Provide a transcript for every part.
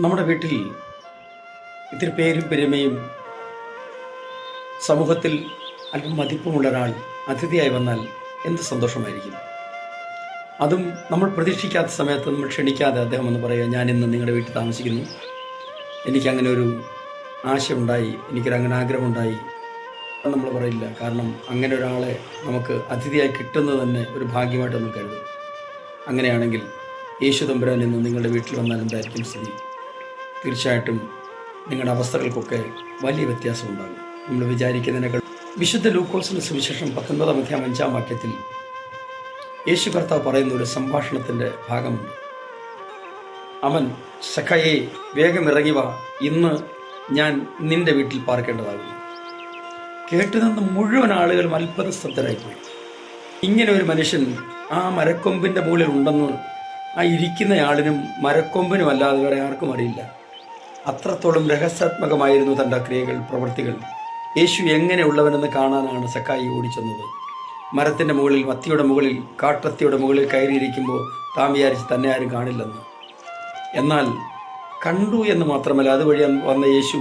നമ്മുടെ വീട്ടിൽ ഇത്തിരി പേരും പെരുമയും സമൂഹത്തിൽ അല്പം മതിപ്പുമുള്ള ഒരാൾ അതിഥിയായി വന്നാൽ എന്ത് സന്തോഷമായിരിക്കും? അതും നമ്മൾ പ്രതീക്ഷിക്കാത്ത സമയത്ത് നമ്മൾ ക്ഷണിക്കാതെ അദ്ദേഹം എന്ന് പറയുക ഇന്ന് നിങ്ങളുടെ വീട്ടിൽ താമസിക്കുന്നു. എനിക്കങ്ങനെ ഒരു ആശയമുണ്ടായി എനിക്കൊരു അങ്ങനെ ആഗ്രഹമുണ്ടായി നമ്മൾ പറയില്ല. കാരണം അങ്ങനെ ഒരാളെ നമുക്ക് അതിഥിയായി കിട്ടുന്നത് തന്നെ ഒരു ഭാഗ്യമായിട്ട് നമുക്ക് കരുതും. അങ്ങനെയാണെങ്കിൽ യേശു തമ്പുരാൻ ഇന്ന് നിങ്ങളുടെ വീട്ടിൽ വന്നാൽ എന്തായിരിക്കും സ്ഥിതി? തീർച്ചയായിട്ടും നിങ്ങളുടെ അവസ്ഥകൾക്കൊക്കെ വലിയ വ്യത്യാസമുണ്ടാകും. നമ്മൾ വിചാരിക്കുന്നതിനേക്കാൾ വിശുദ്ധ ലൂക്കോസിന് സുവിശേഷം പത്തൊൻപതാം അധ്യായം അഞ്ചാം വാക്യത്തിൽ യേശു കർത്താവ് പറയുന്ന ഒരു സംഭാഷണത്തിന്റെ ഭാഗമുണ്ട് അവൻ സഖയെ വേഗം ഇറങ്ങി വാ. ഇന്ന് ഞാൻ നിന്റെ വീട്ടിൽ പാർക്കേണ്ടതാകുന്നു. കേട്ടുനിന്ന് മുഴുവൻ ആളുകളും അത്ഭുതസ്തബ്ധരായിപ്പോയി. ഇങ്ങനെ ഒരു മനുഷ്യൻ ആ മരക്കൊമ്പിന്റെ മുകളിൽ ഉണ്ടെന്ന് ആ ഇരിക്കുന്നയാളിനും മരക്കൊമ്പിനും അല്ലാതെ വേറെ ആർക്കും അറിയില്ല. അത്രത്തോളം രഹസ്യാത്മകമായിരുന്നു തന്റെ ക്രിയകൾ പ്രവൃത്തികൾ. യേശു എങ്ങനെയുള്ളവനെന്ന് കാണാനാണ് സക്കായി ഓടിച്ചെന്നത്. മരത്തിന്റെ മുകളിൽ മത്തിയുടെ മുകളിൽ കാട്ടത്തിയുടെ മുകളിൽ കയറിയിരിക്കുമ്പോൾ താൻ വിചാരിച്ച് തന്നെ ആരും കാണില്ലെന്ന്. എന്നാൽ കണ്ടു എന്ന് മാത്രമല്ല അതുവഴി വന്ന യേശു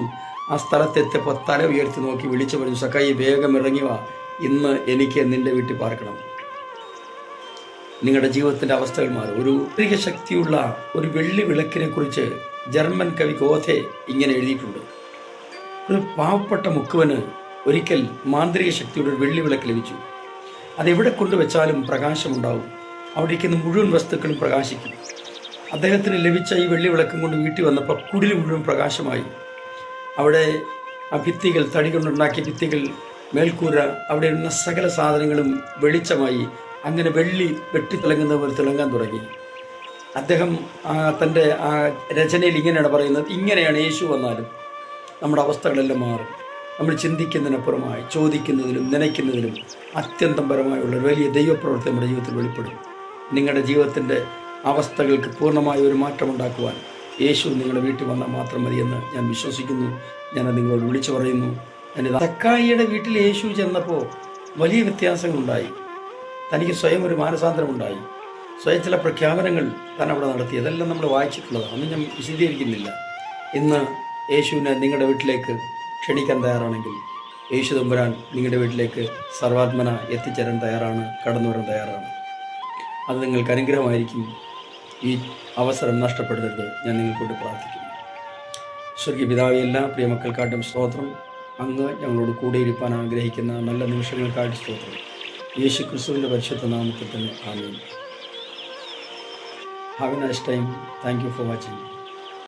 ആ സ്ഥലത്തെത്തിയപ്പോൾ തല ഉയർത്തി നോക്കി വിളിച്ചു പറഞ്ഞു സക്കായി വേഗം ഇറങ്ങി വാ. ഇന്ന് എനിക്ക് നിന്റെ വീട്ടിൽ പാർക്കണം. നിങ്ങളുടെ ജീവിതത്തിന്റെ അവസ്ഥകൾ മാറും. ഒരു ശക്തിയുള്ള ഒരു വെള്ളി വിളക്കിനെ കുറിച്ച് ജർമ്മൻ കവി ഗോഥെ ഇങ്ങനെ എഴുതിയിട്ടുണ്ട്. ഒരു പാവപ്പെട്ട മുക്കുവന് ഒരിക്കൽ മാന്ത്രിക ശക്തിയുടെ ഒരു വെള്ളിവിളക്ക് ലഭിച്ചു. അതെവിടെ കൊണ്ടുവച്ചാലും പ്രകാശമുണ്ടാവും. അവിടെ ഇരിക്കുന്ന മുഴുവൻ വസ്തുക്കളും പ്രകാശിക്കും. അദ്ദേഹത്തിന് ലഭിച്ച ഈ വെള്ളി വിളക്കും കൊണ്ട് വീട്ടിൽ വന്നപ്പോൾ കുടിൽ മുഴുവൻ പ്രകാശമായി. അവിടെ ആ ഭിത്തികൾ തടി കൊണ്ടുണ്ടാക്കിയ ഭിത്തികൾ മേൽക്കൂര അവിടെ സകല സാധനങ്ങളും വെളിച്ചമായി. അങ്ങനെ വെള്ളി വെട്ടി വെട്ടിത്തിളങ്ങുന്ന പോലെ തിളങ്ങാൻ തുടങ്ങി. അദ്ദേഹം തന്റെ രചനയിൽ ഇങ്ങനെയാണ് പറയുന്നത് ഇങ്ങനെയാണ് യേശു വന്നാലും നമ്മുടെ അവസ്ഥകളെല്ലാം മാറും. നമ്മൾ ചിന്തിക്കുന്നതിനപ്പുറമായി ചോദിക്കുന്നതിലും നനയ്ക്കുന്നതിലും അത്യന്തം പരമായുള്ള ഒരു വലിയ ദൈവപ്രവൃത്തി നമ്മുടെ ജീവിതത്തിൽ വെളിപ്പെടും. നിങ്ങളുടെ ജീവിതത്തിന്റെ അവസ്ഥകൾക്ക് പൂർണമായ ഒരു മാറ്റം മാറ്റമുണ്ടാക്കുവാൻ യേശു നിങ്ങളുടെ വീട്ടിൽ വന്നാൽ മാത്രം മതിയെന്ന് ഞാൻ വിശ്വസിക്കുന്നു. ഞാനത് നിങ്ങളോട് വിളിച്ചു പറയുന്നു. എന്റെ തക്കായിയുടെ വീട്ടിൽ യേശു ചെന്നപ്പോൾ വലിയ വ്യത്യാസങ്ങളുണ്ടായി. തനിക്ക് സ്വയം ഒരു മാനസാന്തരമുണ്ടായി. സ്വയം ചില പ്രഖ്യാപനങ്ങൾ താൻ അവിടെ നടത്തി. അതെല്ലാം നമ്മൾ വായിച്ചിട്ടുള്ളതാണ്. അന്ന് ഞാൻ വിശദീകരിക്കുന്നില്ല. ഇന്ന് യേശുവിനെ നിങ്ങളുടെ വീട്ടിലേക്ക് ക്ഷണിക്കാൻ തയ്യാറാണെങ്കിൽ യേശു തമ്പുരാൻ നിങ്ങളുടെ വീട്ടിലേക്ക് സർവാത്മന എത്തിച്ചേരാൻ തയ്യാറാണ് കടന്നു വരാൻ തയ്യാറാണ്. അത് നിങ്ങൾക്ക് അനുഗ്രഹമായിരിക്കും. ഈ അവസരം നഷ്ടപ്പെടുത്തരുത് ഞാൻ നിങ്ങൾക്കൊണ്ട് പ്രാർത്ഥിക്കുന്നു. സ്വർഗീയ പിതാവെ എല്ലാ പ്രിയമക്കൾക്കാട്ടും സ്തോത്രം. അങ്ങ് ഞങ്ങളോട് കൂടെ ഇരിപ്പാൻ ആഗ്രഹിക്കുന്ന നല്ല നിമിഷങ്ങൾക്കായിട്ട് സ്തോത്രം. യേശു ക്രിസ്തുവിന്റെ പരിശുദ്ധ നാമത്തിൽ തന്നെ ആമീൻ. Have a nice time. Thank you for watching.